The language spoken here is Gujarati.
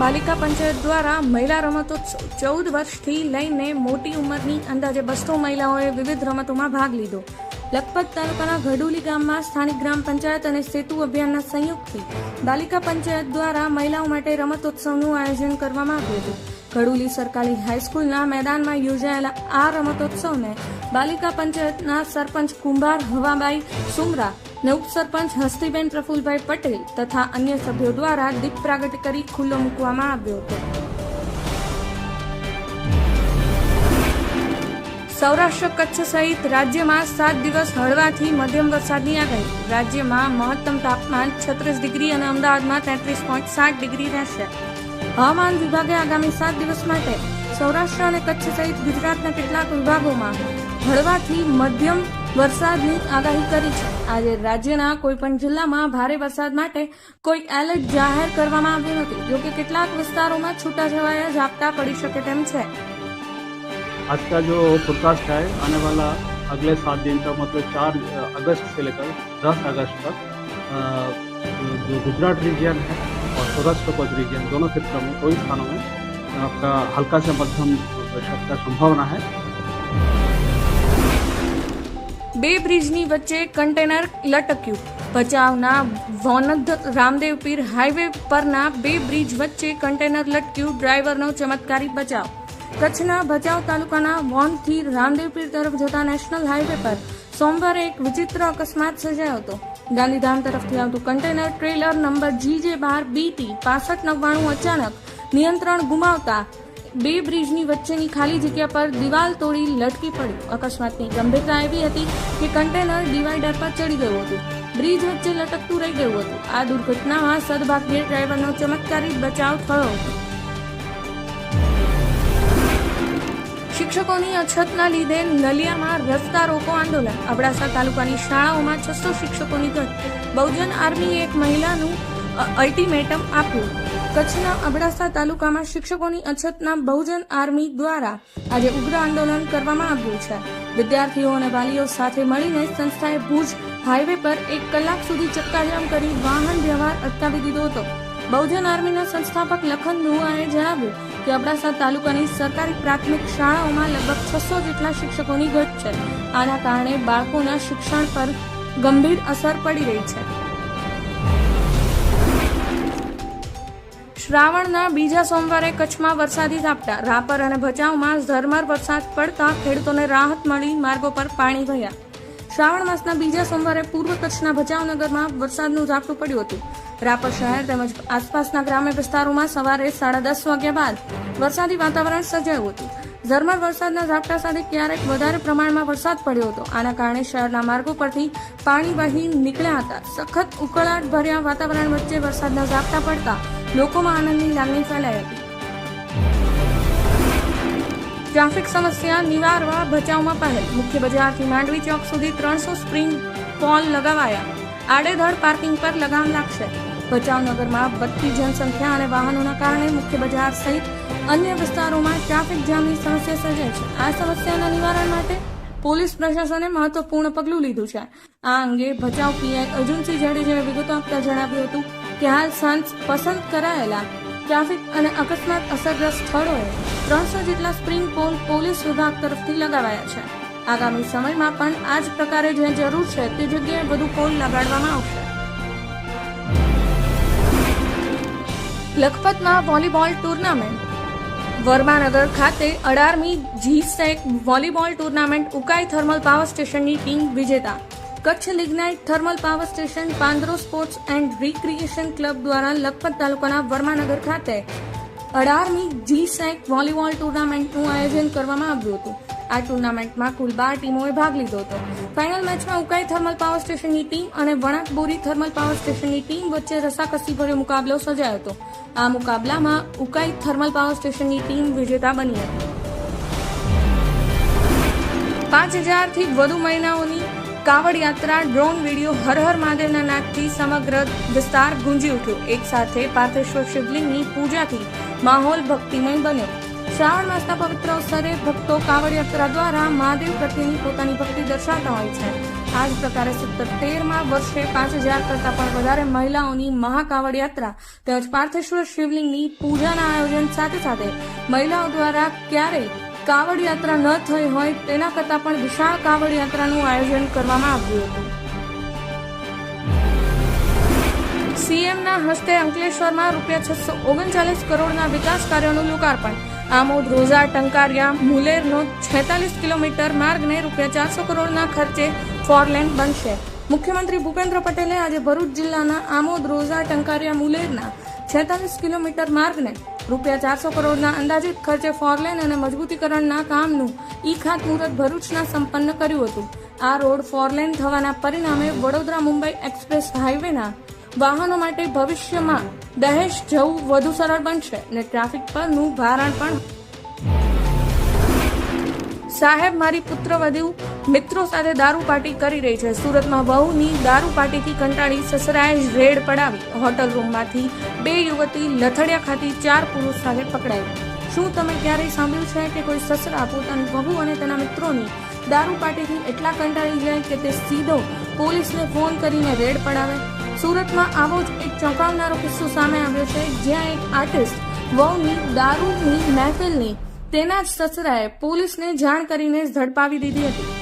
બાલિકા પંચાયત દ્વારા મહિલા રમતોત્સવ ચૌદ વર્ષથી લઈને મોટી ઉંમરની અંદાજે બસો મહિલાઓએ વિવિધ રમતોમાં ભાગ લીધો. લખપત તાલુકાના ઘડુલી ગામમાં સ્થાનિક ગ્રામ પંચાયત અને સેતુ અભિયાનના સંયુક્તથી બાલિકા પંચાયત દ્વારા મહિલાઓ માટે રમતોત્સવનું આયોજન કરવામાં આવ્યું હતું. ઘડુલી સરકારી હાઈસ્કૂલના મેદાનમાં યોજાયેલા આ રમતોત્સવને બાલિકા પંચાયતના સરપંચ કુંભાર હવાબાઈ સુમરા ને ઉપસરપંચ હસ્તીબેન પ્રફુલભાઈ પટેલ તથા અન્ય સભ્યો દ્વારા દીપ પ્રાગટ કરી ખુલ્લો મૂકવામાં આવ્યો હતો. સૌરાષ્ટ્ર કચ્છ સહિત રાજ્યમાં સાત દિવસ હળવાથી મધ્યમ વરસાદની આગાહી. રાજ્યમાં મહત્તમ તાપમાન છત્રીસ ડિગ્રી અને અમદાવાદમાં તેત્રીસ પોઈન્ટ સાત ડિગ્રી રહેશે. હવામાન વિભાગે આગામી સાત દિવસ માટે સૌરાષ્ટ્ર અને કચ્છ સહિત ગુજરાતના કેટલાક વિભાગોમાં હળવાથી મધ્યમ વરસાદની આગાહી કરી છે આજે રાજ્યના કોઈપણ જિલ્લામાં ભારે વરસાદ માટે કોઈ એલર્ટ જાહેર કરવામાં આવ્યું નથી જોકે કેટલાક વિસ્તારોમાં છૂટાછવાયા ઝાપટા પડી શકે તેમ છે आज का जो फोरकास्ट है आने वाला अगले सात दिन तक मतलब चार अगस्त से लेकर दस अगस्त तक अ, जो गुजरात रीजन है और सौराष्ट्र कच्छ रीजन दोनों क्षेत्रों में कई स्थानों में आपका हल्का से मध्यम वर्षा का संभावना है બે બ્રિજની વચ્ચે કન્ટેનર લટક્યું. ભચાઉના વોનદ રામદેવપીર હાઈવે પરના બે બ્રિજ વચ્ચે કન્ટેનર લટક્યું ડ્રાઈવરનો ચમત્કારી બચાવ. કચ્છના ભચાઉ તાલુકાના વોનથી રામદેવપીર તરફ જતા નેશનલ હાઈવે પર સોમવારે એક વિચિત્ર અકસ્માત સર્જાયો હતો. ગાંધીધામ તરફથી આવતું કન્ટેનર ટ્રેલર નંબર જી બાર બીટી પાસઠ નવ્વાણું અચાનક નિયંત્રણ ગુમાવતા બે બ્રિજની વચ્ચેની ખાલી જગ્યા પર દિવાલ તોડી લટકી પડ્યું અકસ્માતની ગંભીરતા એવી હતી કે કન્ટેનર ડિવાઈડર પર ચડી ગયું હતું. બ્રિજ વચ્ચે લટકતું રહી ગયું હતું. આ દુર્ઘટનામાં સદભાગ્યે ડ્રાઈવરનો ચમત્કારી બચાવ થયો હતો. શિક્ષકોની અછતના લીધે નલિયામાં રસ્તા રોકો આંદોલન. અબડાસા તાલુકાની શાળાઓમાં છસો શિક્ષકોની ઘટ બહુજન આર્મીએ એક મહિલાનું અલ્ટિમેટમ આપ્યું. કચ્છના અબડાસા તાલુકામાં શિક્ષકોની અછતના બહુજન આર્મી દ્વારા આજે ઉગ્ર આંદોલન કરવામાં આવ્યું છે. વિદ્યાર્થીઓ અને વાલીઓ સાથે મળીને સંસ્થાએ ભુજ હાઈવે પર એક કલાક સુધી ચક્કાજામ કરી વાહન વ્યવહાર અટકાવી દીધો હતો. બહુજન આર્મીના સંસ્થાપક લખન નુઆએ જણાવ્યું કે અબડાસા તાલુકાની સરકારી પ્રાથમિક શાળાઓમાં લગભગ છસો જેટલા શિક્ષકોની ઘટ છે. આના કારણે બાળકોના શિક્ષણ પર ગંભીર અસર પડી રહી છે. શ્રાવણના બીજા સોમવારે કચ્છમાં વરસાદી ઝાપટા. રાપર અને ભચાઉમાં ઝરમર વરસાદ પડતા ખેડૂતોને રાહત મળી માર્ગો પર પાણી વહ્યા. શ્રાવણ માસના બીજા સોમવારે પૂર્વ કચ્છના ભચાઉનગરમાં વરસાદનું ઝાપટું પડ્યું હતું. રાપર શહેર તેમજ આસપાસના ગ્રામ્ય વિસ્તારોમાં સવારે સાડા દસ વાગ્યા બાદ વરસાદી વાતાવરણ સર્જાયું હતું. ઝરમર વરસાદના ઝાપટા સાથે ક્યારેક વધારે પ્રમાણમાં વરસાદ પડ્યો હતો. આના કારણે શહેરના માર્ગો પરથી પાણી વહી નીકળ્યા હતા. સખત ઉકળાટ ભર્યા વાતાવરણ વચ્ચે વરસાદના ઝાપટા પડતા લોકોમાં આનંદની લાગણી ફેલાઈ હતી. ટ્રાફિક સમસ્યા નિવારવા ભચાવમાં પહેલ. મુખ્ય બજારથી માંડવી ચોક સુધી ત્રણસો સ્પ્રિંગ પોલ લગાવાયા. આડેધડ પાર્કિંગ પર લગામ લાગશે. ભચાઉનગરમાં વધતી જનસંખ્યા અને વાહનોના કારણે મુખ્ય બજાર સહિત અન્ય વિસ્તારોમાં ટ્રાફિક જામની સમસ્યા સર્જાય છે. આ સમસ્યાના નિવારણ માટે પોલીસ પ્રશાસને મહત્વપૂર્ણ પગલું લીધું છે. આ અંગે ભચાઉ પીઆઈ અર્જુનસિંહ જાડેજાએ વિગતો આપતા જણાવ્યું હતું. કે હાલ સાંજ પસંદ કરાયેલા ટ્રાફિક અને અકસ્માત અસરગ્રસ્ત સ્થળોએ ત્રણસો જેટલા સ્પ્રિંગ પોલ પોલીસ વિભાગ તરફથી લગાવાયા છે. આગામી સમયમાં પણ આ જ પ્રકારે જ્યાં જરૂર છે તે જગ્યાએ વધુ પોલ લગાડવામાં આવશે. લખપતમાં વોલીબોલ ટુર્નામેન્ટ વર્માનગર ખાતે અઢારમી G SEC volleyball tournament Ukai thermal power સ્ટેશનની ટીમ વિજેતા Kutch lignite thermal power station Panandhro sports and recreation club દ્વારા લખપત તાલુકાના વર્માનગર ખાતે અઢારમી જી સેક વોલીબોલ ટુર્નામેન્ટનું આયોજન કરવામાં આવ્યું હતું. આ ટુર્નામેન્ટમાં કુલ બાર ટીમોએ ભાગ લીધો હતો. ફાઇનલ મેચમાં ઉકાઈ થર્મલ પાવર સ્ટેશનની ટીમ અને વણાક બોરી થર્મલ પાવર સ્ટેશનની ટીમ વચ્ચે રસાકસી ભર્યો મુકાબલો સર્જાયો હતો. આ મુકાબલામાં ઉકાઈ થર્મલ પાવર સ્ટેશનની ટીમ વિજેતા બની હતી. પાંચ હજારથી વધુ મહિનાઓની કાવડ યાત્રા, ડ્રોન વીડિયો, હર હર મહાદેવના નાદથી સમગ્ર વિસ્તાર ગુંજી ઉઠ્યો. એક સાથે પાર્થેશ્વર શિવલિંગની પૂજાથી માહોલ ભક્તિમય બન્યો. શ્રાવણ માસના પવિત્ર અવસરે ભક્તો કાવડ યાત્રા દ્વારા મહાદેવ પ્રત્યેની પોતાની ભક્તિ દર્શાવતા હોય છે. આ જ પ્રકારે સતત તેરમાં વર્ષે પાંચ હજાર કરતાં પણ વધારે મહિલાઓની મહાકાવડ યાત્રા તેમજ પાર્થેશ્વર શિવલિંગની પૂજાના આયોજન સાથે સાથે મહિલાઓ દ્વારા ક્યારેય કાવડ યાત્રા ન થઈ હોય, તેના કરતાં પણ વિશાળ કાવડ યાત્રાનું આયોજન કરવામાં આવ્યું હતું. સીએમના હસ્તે અંકલેશ્વરમાં રૂપિયા છસો ઓગણચાલીસ કરોડના વિકાસ કાર્યોનું લોકાર્પણ. આમોદ, રોઝા, ટંકારિયા, મુલેરનો છેતાલીસ કિલોમીટર માર્ગને રૂપિયા ચારસો કરોડના ખર્ચે ફોરલેન બનશે. મુખ્યમંત્રી ભૂપેન્દ્ર પટેલે આજે ભરૂચ જિલ્લાના આમોદ, રોઝા, ટંકારિયા, મુલેરના છેતાલીસ કિલોમીટર માર્ગને રૂપિયા ચારસો કરોડના અંદાજિત ખર્ચે ફોરલેન અને મજબૂતીકરણના કામનું ઈ ખાતમુહૂર્ત ભરૂચના સંપન્ન કર્યું હતું. આ રોડ ફોરલેન થવાના પરિણામે વડોદરા મુંબઈ એક્સપ્રેસ હાઈવેના વાહનો માટે ભવિષ્યમાં દહેજ જવું વધુ સરળ બનશે અને ટ્રાફિક પરનું ભારણ પણ સાહેબ, મારી પુત્રવધુ મિત્રો સાથે દારૂ પાર્ટી કરી રહી છે. સુરતમાં વહુની દારૂ પાર્ટીથી કંટાળી સસરાએ રેડ પડાવી. હોટલ રૂમમાંથી બે યુવતી લથડિયા ખાતી ચાર પુરુષ સાથે પકડાઈ. શું તમે ક્યારેય સાંભળ્યું છે કે કોઈ સસરા પોતાની વહુ અને તેના મિત્રોની દારૂ પાર્ટીથી એટલા કંટાળી જાય કે તે સીધો પોલીસને ફોન કરીને રેડ પડાવે? સુરતમાં આવો જ એક ચોંકાવનારો કિસ્સો સામે આવ્યો છે, જ્યાં એક આર્ટિસ્ટ વહુની દારૂની મહેફિલની તેના જ સસરાએ પોલીસને જાણ કરીને ઝડપાવી દીધી હતી.